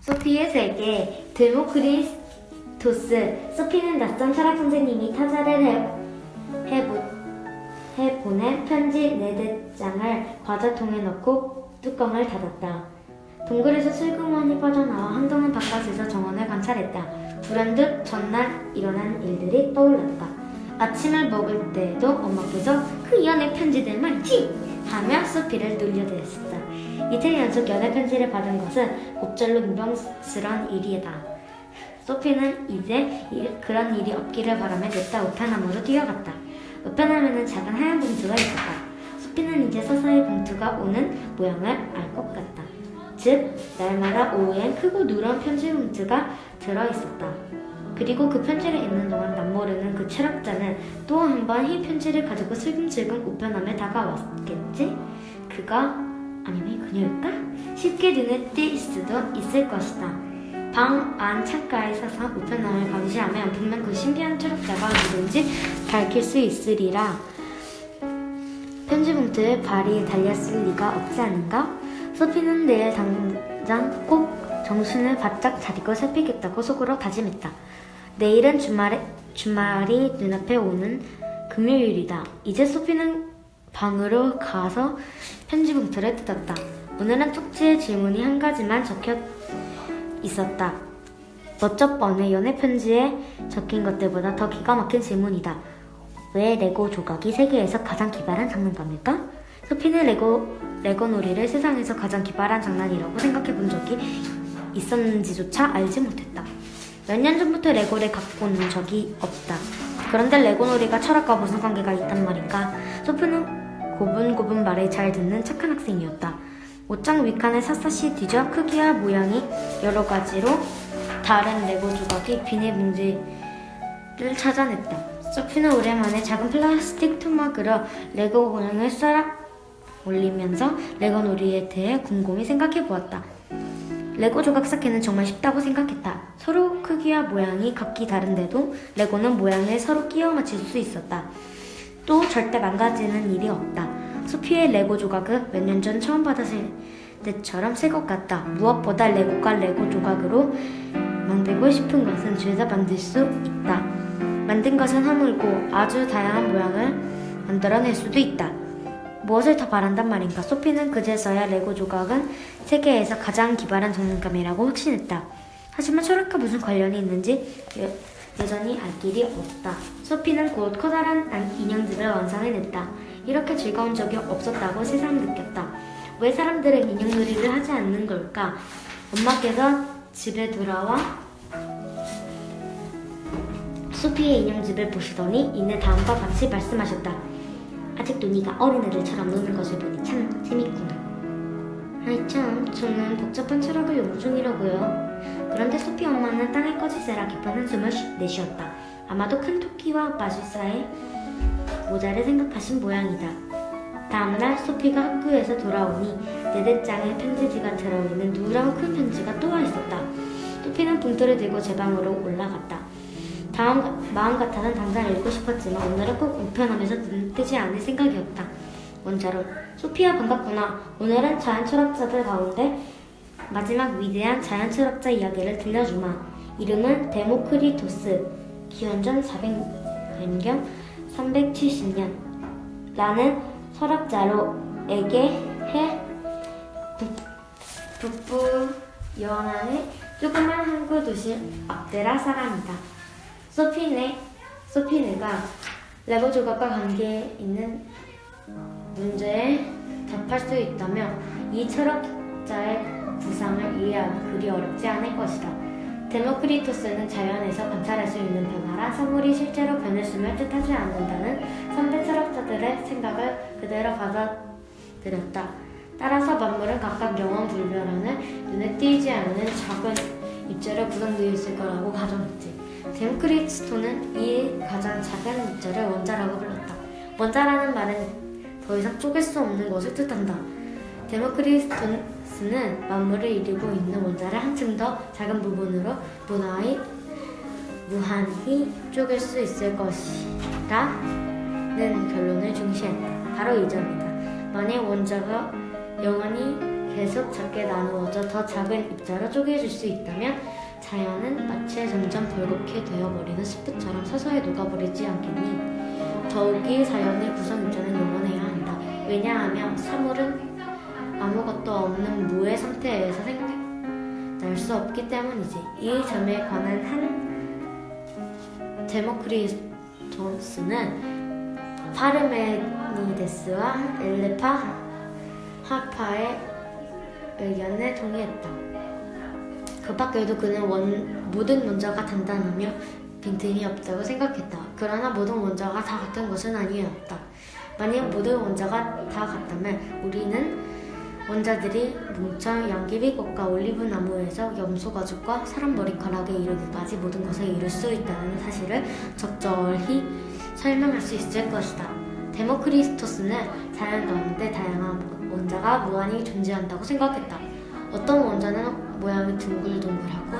소피의 세계 데모크리토스 소피는 낯선 철학 선생님이 타자를 해, 해보, 해보낸 편지 네댓 장을 과자통에 넣고 뚜껑을 닫았다. 동굴에서 슬그머니 빠져나와 한동안 바깥에서 정원을 관찰했다. 불현듯 전날 일어난 일들이 떠올랐다. 아침을 먹을 때에도 엄마께서 그 연애 편지들 말이지 하며 소피를 놀려대었다. 이틀 연속 연애 편지를 받은 것은 곱절로 민망스러운 일이다. 소피는 이제 일- 그런 일이 없기를 바라며 냅다 우편함으로 뛰어갔다. 우편함에는 작은 하얀 봉투가 있었다. 소피는 이제 서서히 봉투가 오는 모양을 알 것 같다. 즉, 날마다 오후엔 크고 누런 편지 봉투가 들어있었다. 그리고 그 편지를 읽는 동안 남모르는 그 철학자는 또 한번이 편지를 가지고 슬금슬금 우편함에 다가왔겠지? 그가 아니면 그녀일까? 쉽게 눈에 띌 수도 있을 것이다. 방안 창가에 서서 우편함을 감시하면 분명 그 신비한 철학자가 누군지 밝힐 수 있으리라. 편지 봉투에 발이 달렸을 리가 없지 않은가? 소피는 내일 당장 꼭 정신을 바짝 차리고 살피겠다고 속으로 다짐했다. 내일은 주말에, 주말이 눈앞에 오는 금요일이다. 이제 소피는 방으로 가서 편지 봉투를 뜯었다. 오늘은 쪽지에 질문이 한 가지만 적혀 있었다. 너쩍 뻔해 연애 편지에 적힌 것들보다 더 기가 막힌 질문이다. 왜 레고 조각이 세계에서 가장 기발한 장난감일까? 소피는 레고 레고 놀이를 세상에서 가장 기발한 장난이라고 생각해 본 적이 있었는지조차 알지 못했다. 몇 년 전부터 레고를 갖고 논 적이 없다. 그런데 레고 놀이가 철학과 무슨 관계가 있단 말인가? 소피는 고분고분 말을 잘 듣는 착한 학생이었다. 옷장 윗칸을 샅샅이 뒤져 크기와 모양이 여러 가지로 다른 레고 조각이 비닐봉지를 찾아냈다. 소피는 오랜만에 작은 플라스틱 토막으로 레고 모양을 쌓아 올리면서 레고 놀이에 대해 곰곰이 생각해 보았다. 레고 조각 쌓기는 정말 쉽다고 생각했다. 서로 크기와 모양이 각기 다른데도 레고는 모양을 서로 끼워 맞출 수 있었다. 또 절대 망가지는 일이 없다. 소피의 레고 조각은 몇 년 전 처음 받았을 때처럼 새 것 같다. 무엇보다 레고가 레고 조각으로 만들고 싶은 것은 죄다 만들 수 있다. 만든 것은 허물고 아주 다양한 모양을 만들어낼 수도 있다. 무엇을 더 바란단 말인가? 소피는 그제서야 레고 조각은 세계에서 가장 기발한 장난감이라고 확신했다. 하지만 철학과 무슨 관련이 있는지 여, 여전히 알 길이 없다. 소피는 곧 커다란 안- 인형집을 완성해냈다. 이렇게 즐거운 적이 없었다고 세상 느꼈다. 왜 사람들은 인형놀이를 하지 않는 걸까? 엄마께서 집에 돌아와 소피의 인형집을 보시더니 이내 다음과 같이 말씀하셨다. 아직도 네가 어린애들처럼 노는 것을 보니 참 재밌구나. 아이 참, 저는 복잡한 철학을 연구 중이라고요. 그런데 소피 엄마는 땅에 꺼지세라 깊은 한숨을 쉬- 내쉬었다. 아마도 큰 토끼와 마술사의 모자를 생각하신 모양이다. 다음날 소피가 학교에서 돌아오니 네댓 장의 편지지가 들어있는 누라고 큰 편지가 또 와 있었다. 소피는 봉투를 들고 제 방으로 올라갔다. 가- 마음 같아는 당장 읽고 싶었지만 오늘은 꼭 우편함에서 눈 뜨지 않을 생각이었다. 원자로 소피야 반갑구나. 오늘은 자연 철학자들 가운데 마지막 위대한 자연 철학자 이야기를 들려주마. 이름은 데모크리토스. 기원전 400년경 370년. 나는 철학자로에게 해 북- 북부 연안의 조그만 항구 도시 압데라 사람이다. 소피네, 소피네가 레고 조각과 관계 있는 문제에 답할 수 있다며 이 철학자의 구상을 이해하기 그리 어렵지 않을 것이다. 데모크리토스는 자연에서 관찰할 수 있는 변화라 사물이 실제로 변했음을 뜻하지 않는다는 선배 철학자들의 생각을 그대로 받아들였다. 따라서 만물은 각각 영원 불변하는 눈에 띄지 않는 작은 입자로 구성되어 있을 거라고 가정했지. 데모크리토스는 이 가장 작은 입자를 원자라고 불렀다. 원자라는 말은 더 이상 쪼갤 수 없는 것을 뜻한다. 데모크리토스는 만물을 이루고 있는 원자를 한층 더 작은 부분으로 무한히 무한히 쪼갤 수 있을 것이라는 결론을 중시했다. 바로 이 점이다. 만약 원자가 영원히 계속 작게 나누어져 더 작은 입자로 쪼개질 수 있다면 자연은 마치 점점 벌겋게 되어버리는 스프처럼 서서히 녹아버리지 않겠니? 더욱이 자연의 구성 입자는 영원해야 한다. 왜냐하면 사물은 아무것도 없는 무의 상태에서 생겨날 수 없기 때문이지. 이 점에 관한 한 데모크리토스는 파르메니데스와 엘레파 하파의 의견에 동의했다. 그 밖에도 그는 원, 모든 원자가 단단하며 빈틈이 없다고 생각했다. 그러나 모든 원자가 다 같은 것은 아니었다. 만약 모든 원자가 다 같다면 우리는 원자들이 뭉쳐 양귀비꽃과 올리브 나무에서 염소 가죽과 사람 머리카락에 이르기까지 모든 것을 이룰 수 있다는 사실을 적절히 설명할 수 있을 것이다. 데모크리스토스는 자연 가운데 다양한 원자가 무한히 존재한다고 생각했다. 어떤 원자는 모양이 둥글둥글하고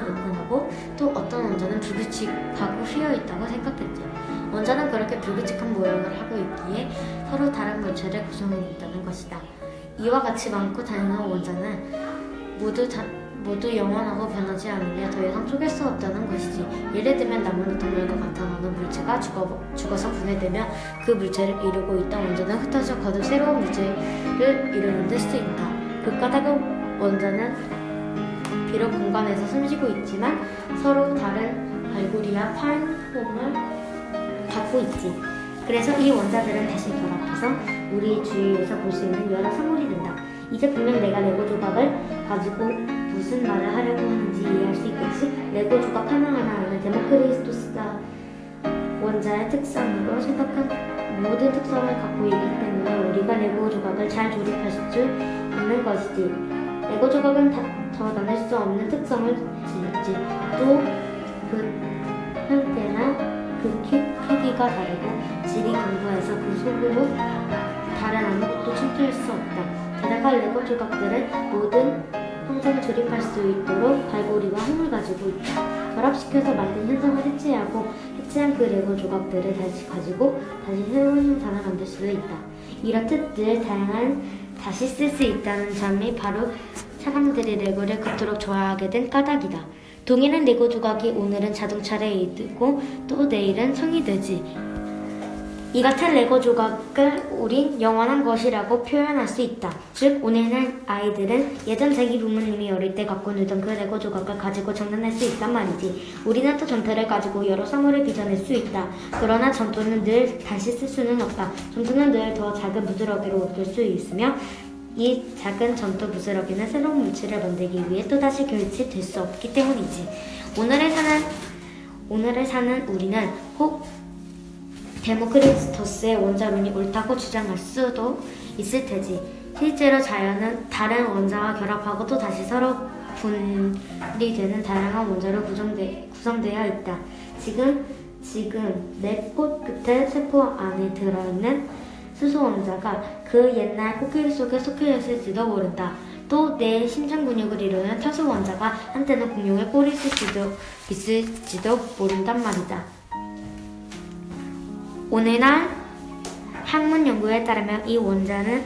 느슨하고 또 어떤 원자는 불규칙하고 휘어 있다고 생각했지. 원자는 그렇게 불규칙한 모양을 하고 있기에 서로 다른 물체를 구성해 있다는 것이다. 이와 같이 많고 다양한 원자는 모두 다, 모두 영원하고 변하지 않으며 더 이상 쪼갤 수 없다는 것이지. 예를 들면 나무나 동물과 같은 어느 물체가 죽어, 죽어서 분해되면 그 물체를 이루고 있던 원자는 흩어져 거듭 새로운 물체를 이루는 데수 있다. 그 까닭은 원자는 비록 공간에서 숨쉬고 있지만 서로 다른 발굴이와 파행폼을 갖고 있지. 그래서 이 원자들은 다시 결합해서 우리 주위에서 볼 수 있는 여러 사물이 된다. 이제 분명 내가 레고 조각을 가지고 무슨 말을 하려고 하는지 이해할 수 있겠지? 레고 조각 하나하나는 데모크리스토스가 원자의 특성으로 생각한 모든 특성을 갖고 있기 때문에 우리가 레고 조각을 잘 조립할 수 있는 것이지. 레고 조각은 다, 더 나눌 수 없는 특성을 지녔지. 또 그 형태나 그 키, 크기가 다르고 질이 강도해서 그 속으로 다른 아무것도 침투할 수 없다. 게다가 레고 조각들은 모든 형상을 조립할 수 있도록 발고리와 힘을 가지고 있다. 결합시켜서 만든 현상을 해체하고 해체한 그 레고 조각들을 다시 가지고 다시 새로운 형상을 만들 수 있다. 이렇듯 늘 다양한 다시 쓸 수 있다는 점이 바로 사람들이 레고를 그토록 좋아하게 된 까닭이다. 동일한 레고 조각이 오늘은 자동차를 이르고 또 내일은 성이 되지. 이 같은 레고 조각을 우린 영원한 것이라고 표현할 수 있다. 즉, 오늘날 아이들은 예전 자기 부모님이 어릴 때 갖고 놀던 그 레고 조각을 가지고 장난할 수 있단 말이지. 우리는 또 전투를 가지고 여러 사물을 빚어낼 수 있다. 그러나 전투는 늘 다시 쓸 수는 없다. 전투는 늘 더 작은 부스러기로 옮길 수 있으며 이 작은 전투 부스러기는 새로운 물질을 만들기 위해 또다시 교체될 수 없기 때문이지. 오늘을 사는 오늘을 사는 우리는 혹 데모크리스토스의 원자론이 옳다고 주장할 수도 있을 테지. 실제로 자연은 다른 원자와 결합하고 또 다시 서로 분리 되는 다양한 원자로 구성되, 구성되어 있다. 지금 지금 내 꽃 끝에 세포 안에 들어있는 수소 원자가 그 옛날 코끼리 속에 속해 있을지도 모른다. 또 내 심장 근육을 이루는 타소 원자가 한때는 공룡의 꼴이 있을지도 있을지도 모른단 말이다. 오늘날 학문 연구에 따르면 이 원자는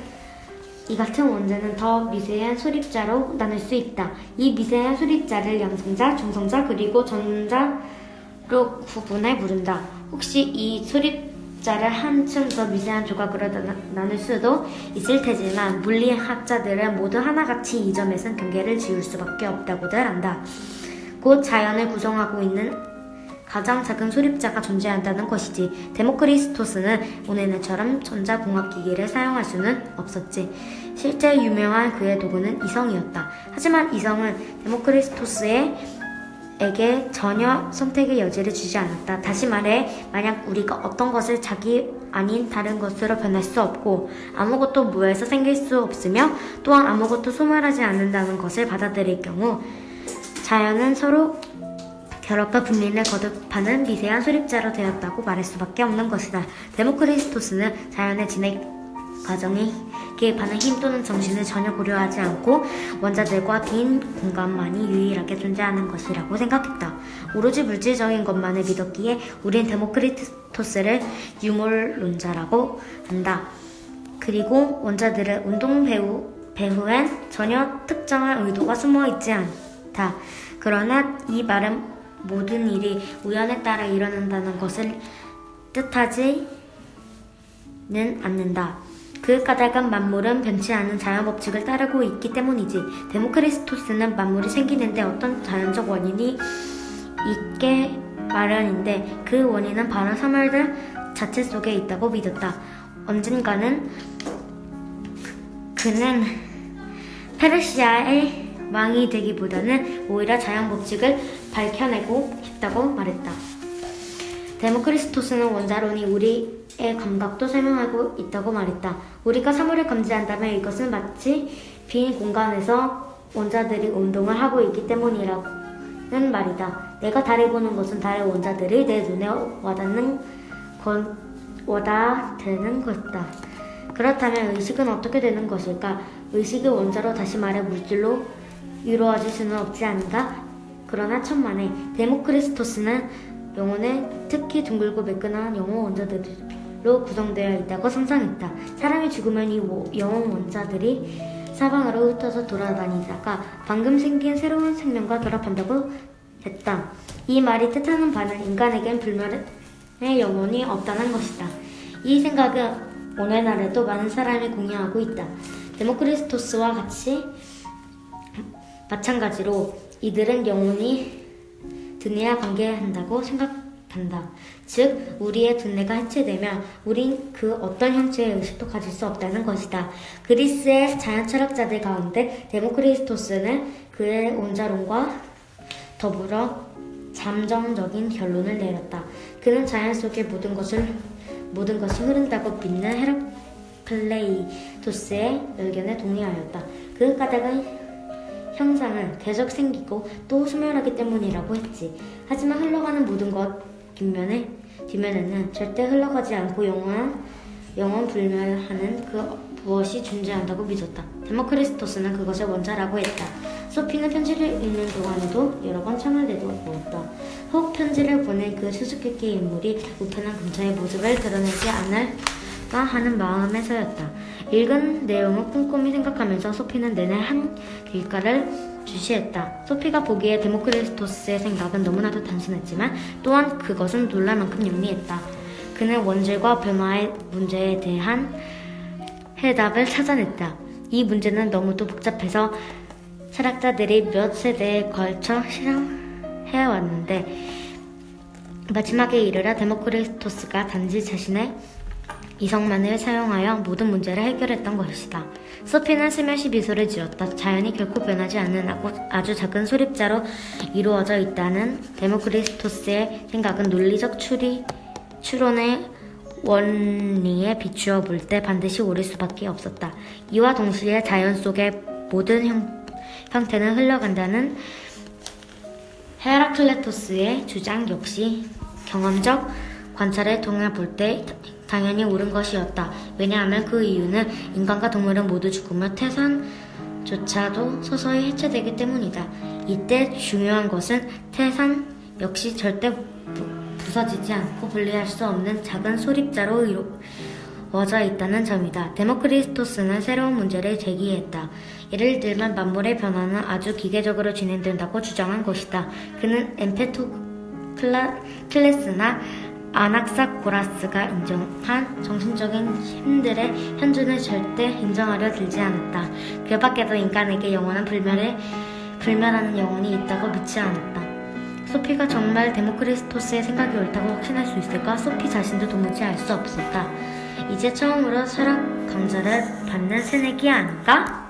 이 같은 원자는 더 미세한 소립자로 나눌 수 있다. 이 미세한 소립자를 양성자, 중성자 그리고 전자로 구분해 부른다. 혹시 이 소립 자를 한층 더 미세한 조각으로 나, 나눌 수도 있을 테지만 물리학자들은 모두 하나같이 이 점에선 경계를 지울 수밖에 없다고들 한다. 곧 자연을 구성하고 있는 가장 작은 소립자가 존재한다는 것이지. 데모크리스토스는 오늘날처럼 전자공학기기를 사용할 수는 없었지. 실제 유명한 그의 도구는 이성이었다. 하지만 이성은 데모크리스토스 에게 전혀 선택의 여지를 주지 않았다. 다시 말해, 만약 우리가 어떤 것을 자기 아닌 다른 것으로 변할 수 없고 아무것도 무에서 생길 수 없으며 또한 아무것도 소멸하지 않는다는 것을 받아들일 경우 자연은 서로 결합과 분리를 거듭하는 미세한 수립자로 되었다고 말할 수밖에 없는 것이다. 데모크리스토스는 자연의 진행 과정에 개입하는 힘 또는 정신을 전혀 고려하지 않고 원자들과 빈 공간만이 유일하게 존재하는 것이라고 생각했다. 오로지 물질적인 것만을 믿었기에 우린 데모크리토스를 유물론자라고 한다. 그리고 원자들을 운동 배우 배후엔 전혀 특정한 의도가 숨어 있지 않다. 그러나 이 말은 모든 일이 우연에 따라 일어난다는 것을 뜻하지는 않는다. 그 까닭은 만물은 변치 않은 자연 법칙을 따르고 있기 때문이지. 데모크리스토스는 만물이 생기는데 어떤 자연적 원인이 있게 마련인데 그 원인은 바로 사물들 자체 속에 있다고 믿었다. 언젠가는 그는 페르시아의 왕이 되기보다는 오히려 자연 법칙을 밝혀내고 싶다고 말했다. 데모크리스토스는 원자론이 우리 의 감각도 설명하고 있다고 말했다. 우리가 사물을 감지한다면 이것은 마치 빈 공간에서 원자들이 운동을 하고 있기 때문이라는 말이다. 내가 달을 보는 것은 달의 원자들이 내 눈에 와닿는 건 와닿는 것이다. 그렇다면 의식은 어떻게 되는 것일까? 의식이 원자로 다시 말해 물질로 이루어질 수는 없지 않은가? 그러나 천만에 데모크리스토스는 영혼에 특히 둥글고 매끈한 영혼 원자들 로 구성되어 있다고 상상했다. 사람이 죽으면 이 영혼 원자들이 사방으로 흩어져 돌아다니다가 방금 생긴 새로운 생명과 결합한다고 했다. 이 말이 뜻하는 바는 인간에겐 불멸의 영혼이 없다는 것이다. 이 생각은 오늘날에도 많은 사람이 공유하고 있다. 데모크리스토스와 같이 마찬가지로 이들은 영혼이 두뇌와 관계한다고 생각 한다. 즉, 우리의 두뇌가 해체되면 우린 그 어떤 형체의 의식도 가질 수 없다는 것이다. 그리스의 자연 철학자들 가운데 데모크리스토스는 그의 원자론과 더불어 잠정적인 결론을 내렸다. 그는 자연 속의 모든 것을 모든 것이 흐른다고 믿는 헤라클레이토스의 의견에 동의하였다. 그 까닭은 형상은 계속 생기고 또 소멸하기 때문이라고 했지. 하지만 흘러가는 모든 것 뒷면에 뒷면에는 절대 흘러가지 않고 영원 영원 불멸하는 그 무엇이 존재한다고 믿었다. 데모크리스토스는 그것을 원자라고 했다. 소피는 편지를 읽는 동안에도 여러 번 창을 내다보았다. 혹 편지를 보낸 그 수수께끼 인물이 우편한 근처의 모습을 드러내지 않을까 하는 마음에서였다. 읽은 내용을 꼼꼼히 생각하면서 소피는 내내 한 길가를 주시했다. 소피가 보기에 데모크리스토스의 생각은 너무나도 단순했지만 또한 그것은 놀랄 만큼 영리했다. 그는 원질과 변화의 문제에 대한 해답을 찾아냈다. 이 문제는 너무도 복잡해서 철학자들이 몇 세대에 걸쳐 실험해왔는데 마지막에 이르러 데모크리스토스가 단지 자신의 이성만을 사용하여 모든 문제를 해결했던 것이다. 소피는 스며시 미소를 지었다. 자연이 결코 변하지 않는 아주 작은 소립자로 이루어져 있다는 데모크리스토스의 생각은 논리적 추리, 추론의 원리에 비추어 볼 때 반드시 옳을 수밖에 없었다. 이와 동시에 자연 속의 모든 형, 형태는 흘러간다는 헤라클레토스의 주장 역시 경험적 관찰을 통해 볼 때 당연히 옳은 것이었다. 왜냐하면 그 이유는 인간과 동물은 모두 죽으며 태산조차도 서서히 해체되기 때문이다. 이때 중요한 것은 태산 역시 절대 부- 부서지지 않고 분리할 수 없는 작은 소립자로 이루어져 있다는 점이다. 데모크리스토스는 새로운 문제를 제기했다. 예를 들면 만물의 변화는 아주 기계적으로 진행된다고 주장한 것이다. 그는 엠페토클레스나 아낙사 고라스가 인정한 정신적인 힘들의 현존을 절대 인정하려 들지 않았다. 그 밖에도 인간에게 영원한 불멸에 불멸하는 영혼이 있다고 믿지 않았다. 소피가 정말 데모크리스토스의 생각이 옳다고 확신할 수 있을까? 소피 자신도 도무지 알 수 없었다. 이제 처음으로 철학 강좌를 받는 새내기 아닌가?